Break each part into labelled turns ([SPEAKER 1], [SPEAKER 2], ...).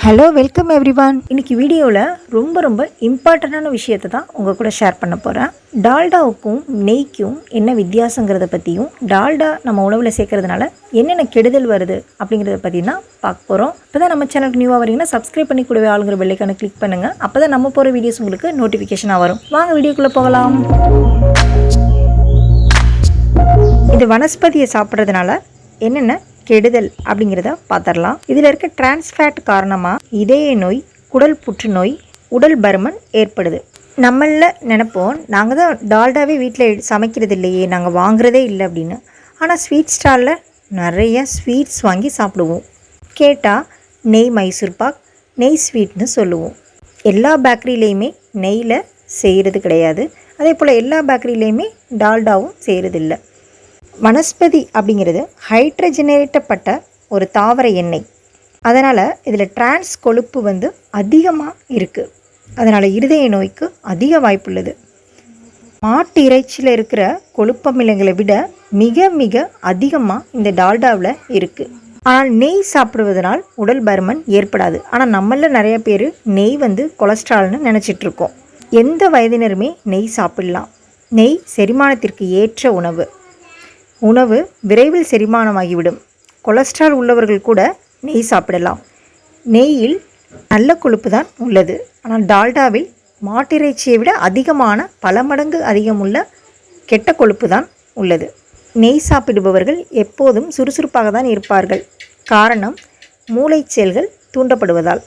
[SPEAKER 1] Hello welcome everyone இன்னைக்கு வீடியோவில் ரொம்ப ரொம்ப இம்பார்ட்டண்டான விஷயத்தை தான் உங்கள் கூட ஷேர் பண்ண போகிறேன் டால்டாவுக்கும் நெய்க்கும் என்ன வித்தியாசங்கிறத பற்றியும் டால்டா நம்ம உணவில் சேர்க்கறதுனால என்னென்ன கெடுதல் வருது அப்படிங்கிறத பற்றி தான் பார்க்க போகிறோம் இப்போ தான் நம்ம சேனலுக்கு நியூவாக வரீங்கன்னா சப்ஸ்கிரைப் பண்ணி கூடவே ஆளுங்கிற பெல்லைக்கான கிளிக் பண்ணுங்கள் அப்போ தான் நம்ம போகிற வீடியோஸ் உங்களுக்கு நோட்டிஃபிகேஷனாக வரும். வாங்க வீடியோக்குள்ளே போகலாம். இது வனஸ்பதியை சாப்பிட்றதுனால என்னென்ன கெடுதல் அப்படிங்கிறத பார்த்துடலாம். இதில் இருக்க டிரான்ஸ்ஃபேட் காரணமாக இதய நோய் குடல் புற்றுநோய் உடல் பருமன் ஏற்படுது. நம்மளில் நினைப்போம் நாங்கள் தான் டால்டாவே வீட்டில் சமைக்கிறது இல்லையே நாங்கள் வாங்குறதே இல்லை அப்படின்னு. ஆனால் ஸ்வீட் ஸ்டாலில் நிறைய ஸ்வீட்ஸ் வாங்கி சாப்பிடுவோம். கேட்டால் நெய் மைசூர் பாக் நெய் ஸ்வீட்னு சொல்லுவோம். எல்லா பேக்கரியிலையுமே நெய்யில் செய்கிறது கிடையாது. அதே போல் எல்லா பேக்கரியிலையுமே டால்டாவும் செய்கிறதில்ல வனஸ்பதி அப்படிங்கிறது ஹைட்ரஜனேட்டப்பட்ட ஒரு தாவர எண்ணெய். அதனால் இதில் டிரான்ஸ் கொழுப்பு வந்து அதிகமாக இருக்குது அதனால் இருதய நோய்க்கு அதிக வாய்ப்புள்ளது. மாட்டு இறைச்சியில் இருக்கிற கொழுப்பமிலங்களை விட மிக மிக அதிகமாக இந்த டால்டாவில் இருக்குது ஆனால் நெய் சாப்பிடுவதனால் உடல் பருமன் ஏற்படாது. ஆனால் நம்மள நிறைய பேர் நெய் வந்து கொலஸ்ட்ரால்னு நினச்சிட்ருக்கோம் எந்த வயதினருமே நெய் சாப்பிடலாம். நெய் செரிமானத்திற்கு ஏற்ற உணவு. உணவு விரைவில் செரிமானமாகிவிடும். கொலஸ்ட்ரால் உள்ளவர்கள் கூட நெய் சாப்பிடலாம். நெய்யில் நல்ல கொழுப்பு தான் உள்ளது. ஆனால் டால்டாவில் மாட்டிறைச்சியை விட அதிகமான பல மடங்கு அதிகமுள்ள கெட்ட கொழுப்பு தான் உள்ளது. நெய் சாப்பிடுபவர்கள் எப்போதும் சுறுசுறுப்பாக தான் இருப்பார்கள். காரணம் மூளைச் செயல்கள் தூண்டப்படுவதால்.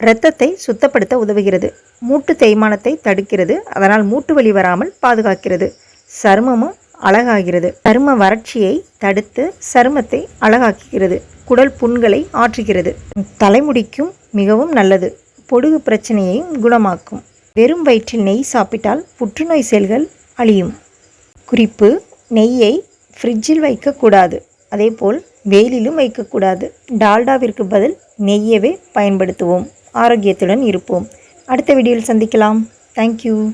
[SPEAKER 1] இரத்தத்தை சுத்தப்படுத்த உதவுகிறது. மூட்டு தேய்மானத்தை தடுக்கிறது. அதனால் மூட்டு வலி வராமல் பாதுகாக்கிறது. சருமமும் அழகாகிறது. சரும வறட்சியை தடுத்து சருமத்தை அழகாக்குகிறது. குடல் புண்களை ஆற்றுகிறது. தலைமுடிக்கும் மிகவும் நல்லது. பொடுகு பிரச்சனையையும் குணமாக்கும். வெறும் வயிற்றில் நெய் சாப்பிட்டால் புற்றுநோய் செல்கள் அழியும். குறிப்பு நெய்யை ஃப்ரிட்ஜில் வைக்கக்கூடாது. அதேபோல் வெயிலிலும் வைக்கக்கூடாது. டால்டாவிற்கு பதில் நெய்யவே பயன்படுத்துவோம். ஆரோக்கியத்துடன் இருப்போம். அடுத்த வீடியோவில் சந்திக்கலாம். தேங்க்யூ